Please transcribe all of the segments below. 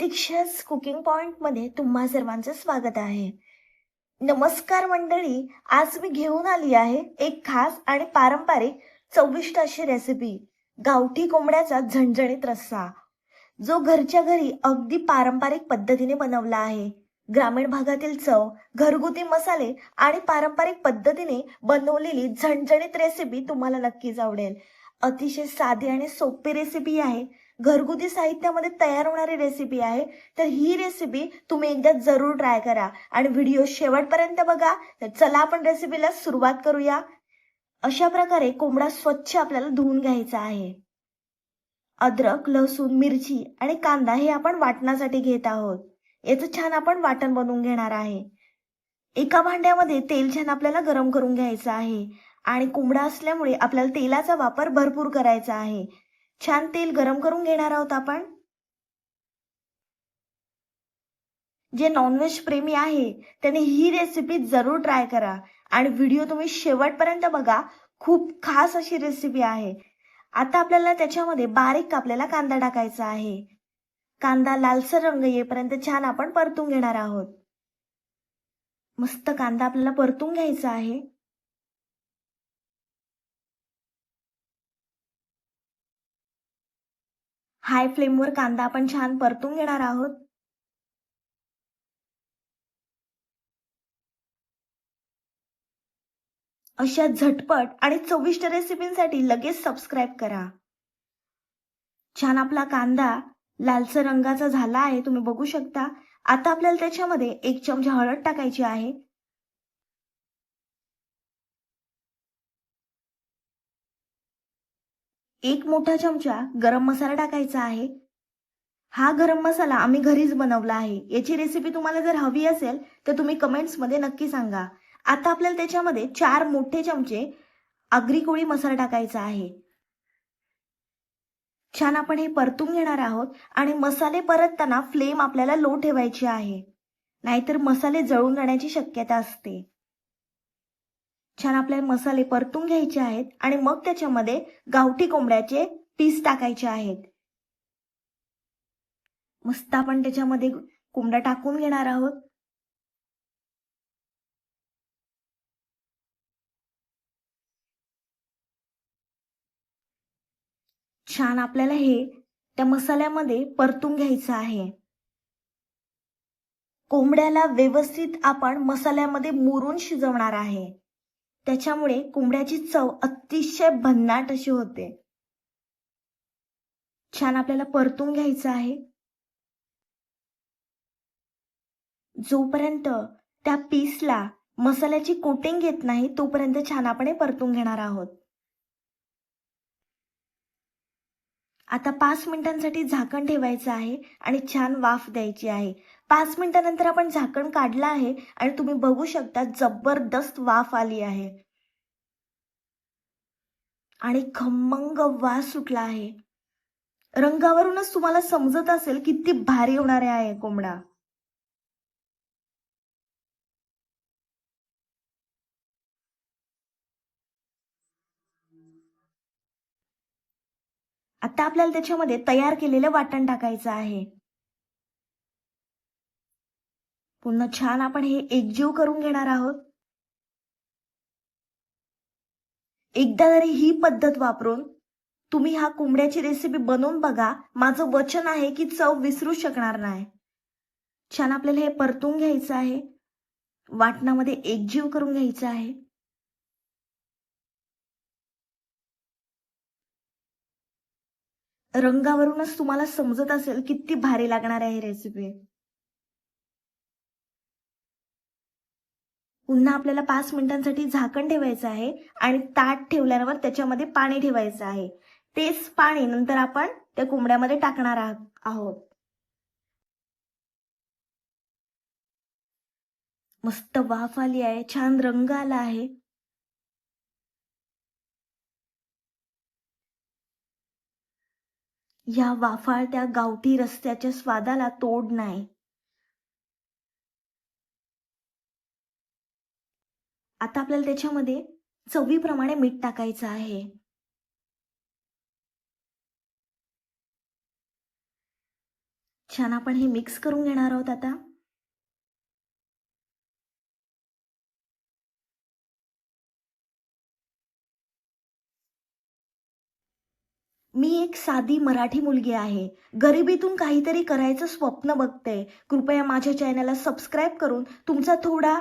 प्रतीक्षाच cooking पॉइंटमध्ये तुम्हा सर्वांचं स्वागत आहे. नमस्कार मंडळी आज मी घेऊन आली आहे एक खास आणि पारंपरिक चविष्ट अशी रेसिपी गावठी कोंबड्याचा झणझणीत रस्सा जो घरच्या घरी अगदी पारंपरिक पद्धतीने बनवला आहे. ग्रामीण भागातील चव घरगुती मसाले आणि पारंपरिक पद्धतीने बनवलेली झणझणीत रेसिपी तुम्हाला नक्कीच आवडेल. अतिशय साधी आणि सोपी रेसिपी आहे. घरगुती साहित्यामध्ये तयार होणारी रेसिपी आहे. तर ही रेसिपी तुम्ही एकदा जरूर ट्राय करा. आणि व्हिडिओ शेवटपर्यंत बघा. तर चला आपण रेसिपीला सुरुवात करूया. अशा प्रकारे कोंबडा स्वच्छ आपल्याला धुवून घ्यायचा आहे. अद्रक लसूण मिरची आणि कांदा हे आपण वाटण्यासाठी घेत आहोत. याचं छान आपण वाटण बनवून घेणार आहे. एका भांड्यामध्ये तेल छान आपल्याला गरम करून घ्यायचं आहे. आणि कोंबडा असल्यामुळे आपल्याला तेलाचा वापर भरपूर करायचा आहे. छान तेल गरम करून घेणार आहोत आपण. जे नॉनव्हेज प्रेमी आहे त्याने ही रेसिपी जरूर ट्राय करा. आणि व्हिडिओ तुम्ही शेवटपर्यंत बघा खूप खास अशी रेसिपी आहे. आता आपल्याला त्याच्यामध्ये बारीक कापलेला कांदा टाकायचा आहे. कांदा लालसर रंग येईपर्यंत छान आपण परतून घेणार आहोत. मस्त कांदा आपल्याला परतून घ्यायचा आहे. हाय फ्लेमवर कांदा आपण छान परतून घेणार आहोत. अशा झटपट आणि चविष्ट रेसिपींसाठी लगेच सबस्क्राईब करा. छान आपला कांदा लालसर रंगाचा झाला आहे तुम्ही बघू शकता. आता आपल्याला त्याच्यामध्ये एक चमचा हळद टाकायची आहे. एक मोठा चमचा गरम मसाला टाकायचा आहे. हा गरम मसाला आम्ही घरीच बनवला आहे. याची रेसिपी तुम्हाला जर हवी असेल तर तुम्ही कमेंट्समध्ये नक्की सांगा. आता आपल्याला त्याच्यामध्ये चार मोठे चमचे आगरी कोळी मसाला टाकायचा आहे. छान आपण हे परतून घेणार आहोत आणि मसाले परतताना फ्लेम आपल्याला लो ठेवायची आहे. नाहीतर मसाले जळून जाण्याची शक्यता असते. छान आपल्याला मसाले परतून घ्यायचे आहेत आणि मग त्याच्यामध्ये गावठी कोंबड्याचे पीस टाकायचे आहेत. मस्त आपण त्याच्यामध्ये कोंबडा टाकून घेणार आहोत. छान आपल्याला हे त्या मसाल्यामध्ये परतून घ्यायचं आहे. कोंबड्याला व्यवस्थित आपण मसाल्यामध्ये मुरून शिजवणार आहे. त्याच्यामुळे कोंबड्याची चव अतिशय भन्नाट अशी होते. छान आपल्याला परतून घ्यायचं आहे. जोपर्यंत त्या पीसला मसाल्याची कोटिंग येत नाही तोपर्यंत छान आपण परतून घेणार आहोत. आता पाच मिनिटांसाठी झाकण ठेवायचं आहे आणि छान वाफ द्यायची आहे. पाच मिनिटानंतर आपण झाकण काढलं आहे आणि तुम्ही बघू शकता जबरदस्त वाफ आली आहे. आणि खमंग वास सुटला आहे. रंगावरूनच तुम्हाला समजत असेल किती भारी होणार आहे कोंबडा. आता आपल्याला त्याच्यामध्ये तयार केलेलं वाटण टाकायचं आहे. पुन्हा छान आपण हे एकजीव करून घेणार आहोत. एकदा तरी ही पद्धत वापरून तुम्ही हा कोंबड्याची रेसिपी बनवून बघा माझं वचन आहे की चव विसरू शकणार नाही. छान आपल्याला हे परतून घ्यायचं आहे. वाटणामध्ये एकजीव करून घ्यायचं आहे. रंगावरूनच तुम्हाला समजत असेल किती भारी लागणार आहे रेसिपी पुन्हा आपल्याला पाच मिनिटांसाठी झाकण ठेवायचं आहे आणि ताट ठेवल्यावर त्याच्यामध्ये पाणी ठेवायचं आहे. तेच पाणी नंतर आपण त्या कोंबड्यामध्ये टाकणार आहोत. मस्त वाफ आली आहे छान रंग आला आहे. या वाफाळत्या गावठी रस्त्याच्या स्वादाला तोड नाही. आता आपल्याला त्याच्यामध्ये चवीप्रमाणे मीठ टाकायचं आहे. छान आपण हे मिक्स करून घेणार आहोत आता. मी एक साधी मराठी मुलगी आहे. गरिबीतून काहीतरी करायचं स्वप्न बघते. कृपया माझ्या चॅनलला सबस्क्राईब करून तुमचा थोडा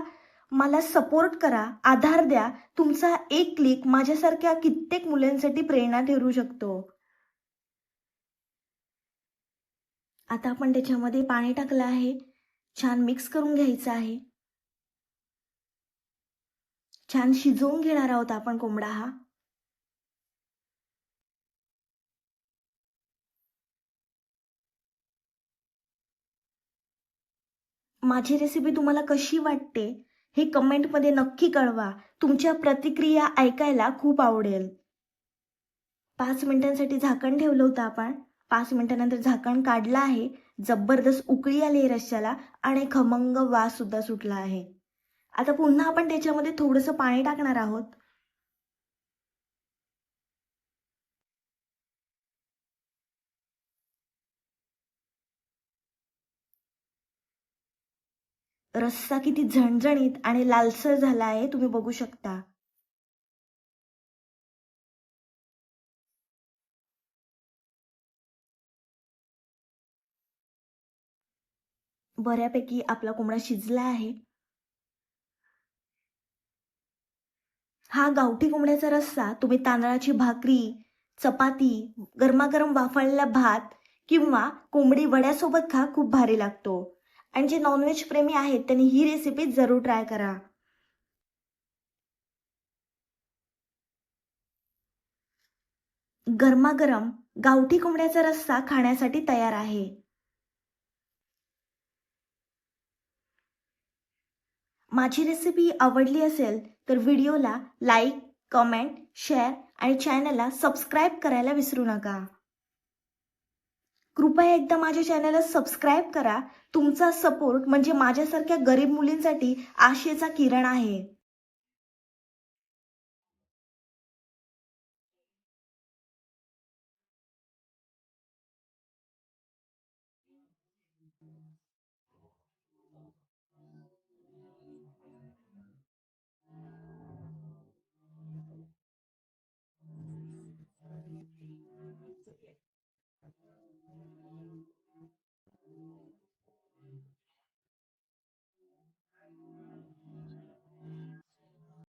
मला सपोर्ट करा आधार द्या. तुमचा एक क्लिक माझ्यासारख्या कित्येक मुलांसाठी प्रेरणा ठरू शकतो. आता आपण त्याच्यामध्ये पाणी टाकलं आहे. छान मिक्स करून घ्यायचं आहे. छान शिजवून घेणार आहोत आपण कोंबडा हा. माझी रेसिपी तुम्हाला कशी वाटते हे कमेंटमध्ये नक्की कळवा. तुमच्या प्रतिक्रिया ऐकायला खूप आवडेल. पाच मिनिटांसाठी झाकण ठेवलं होतं आपण. पाच मिनिटानंतर झाकण काढलं आहे. जबरदस्त उकळी आली आहे आणि खमंग वास सुद्धा सुटला आहे. आता पुन्हा आपण त्याच्यामध्ये थोडंसं पाणी टाकणार आहोत. रस्सा किती झणझणीत आणि लालसर झाला आहे तुम्ही बघू शकता. बऱ्यापैकी आपला कोंबडा शिजला आहे. हा गावठी कोंबड्याचा रस्सा तुम्ही तांदळाची भाकरी चपाती गरमागरम वाफळलेला भात किंवा कोंबडी वड्यासोबत खा खूप भारी लागतो. आणि जे नॉनव्हेज प्रेमी आहेत त्यांनी ही रेसिपी जरूर ट्राय करा. गरमागरम गावठी कोंबड्याचा रस्सा खाण्यासाठी तयार आहे. माझी रेसिपी आवडली असेल तर व्हिडिओला लाईक कमेंट शेअर आणि चॅनलला सबस्क्राईब करायला विसरू नका. कृपया एकदा माझ्या चॅनलला सबस्क्राईब करा. तुमचा सपोर्ट म्हणजे माझ्यासारख्या गरीब मुलींसाठी आशेचा किरण आहे.